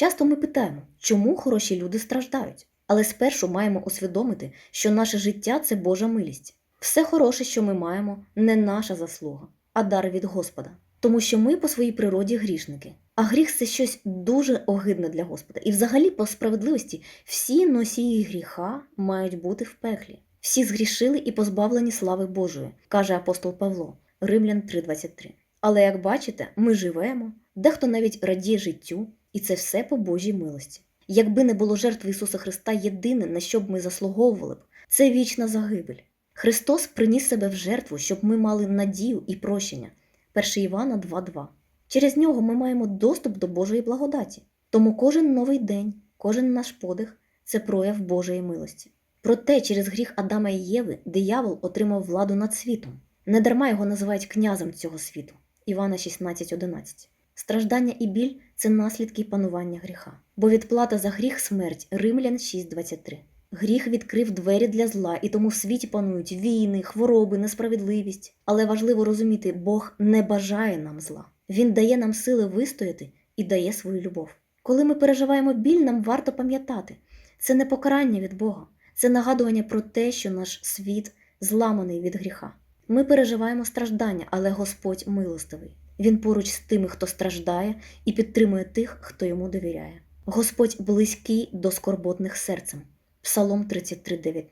Часто ми питаємо, чому хороші люди страждають, але спершу маємо усвідомити, що наше життя це Божа милість. Все хороше, що ми маємо, не наша заслуга, а дар від Господа. Тому що ми по своїй природі грішники. А гріх це щось дуже огидне для Господа. І взагалі, по справедливості, всі носії гріха мають бути в пеклі. Всі згрішили і позбавлені слави Божої, каже апостол Павло, Римлян 3:23. Але як бачите, ми живемо, дехто навіть радіє життю, і це все по Божій милості. Якби не було жертви Ісуса Христа єдине, на що б ми заслуговували б, це вічна загибель. Христос приніс себе в жертву, щоб ми мали надію і прощення. 1 Івана 2.2. Через нього ми маємо доступ до Божої благодаті. Тому кожен новий день, кожен наш подих це прояв Божої милості. Проте через гріх Адама і Єви диявол отримав владу над світом. Недарма його називають князем цього світу. Івана 16.11. Страждання і біль це наслідки панування гріха. Бо відплата за гріх смерть Римлян 6.23. Гріх відкрив двері для зла, і тому в світі панують війни, хвороби, несправедливість. Але важливо розуміти, Бог не бажає нам зла. Він дає нам сили вистояти і дає свою любов. Коли ми переживаємо біль, нам варто пам'ятати, це не покарання від Бога, це нагадування про те, що наш світ зламаний від гріха. Ми переживаємо страждання, але Господь милостивий. Він поруч з тими, хто страждає, і підтримує тих, хто йому довіряє. Господь близький до скорботних серцем. Псалом 33.19.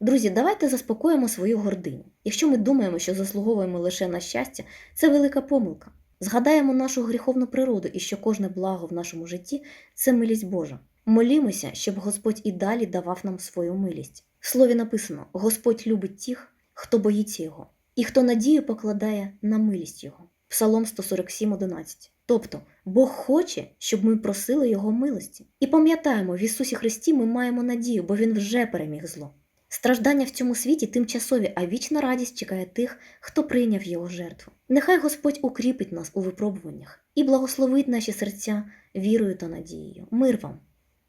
Друзі, давайте заспокоїмо свою гординю. Якщо ми думаємо, що заслуговуємо лише на щастя, це велика помилка. Згадаємо нашу гріховну природу і що кожне благо в нашому житті це милість Божа. Молімося, щоб Господь і далі давав нам свою милість. В слові написано: Господь любить тих, хто боїться Його, і хто надію покладає на милість Його. Псалом 147.11. Тобто Бог хоче, щоб ми просили Його милості. І пам'ятаємо, в Ісусі Христі ми маємо надію, бо Він вже переміг зло. Страждання в цьому світі тимчасові, а вічна радість чекає тих, хто прийняв його жертву. Нехай Господь укріпить нас у випробуваннях і благословить наші серця вірою та надією. Мир вам!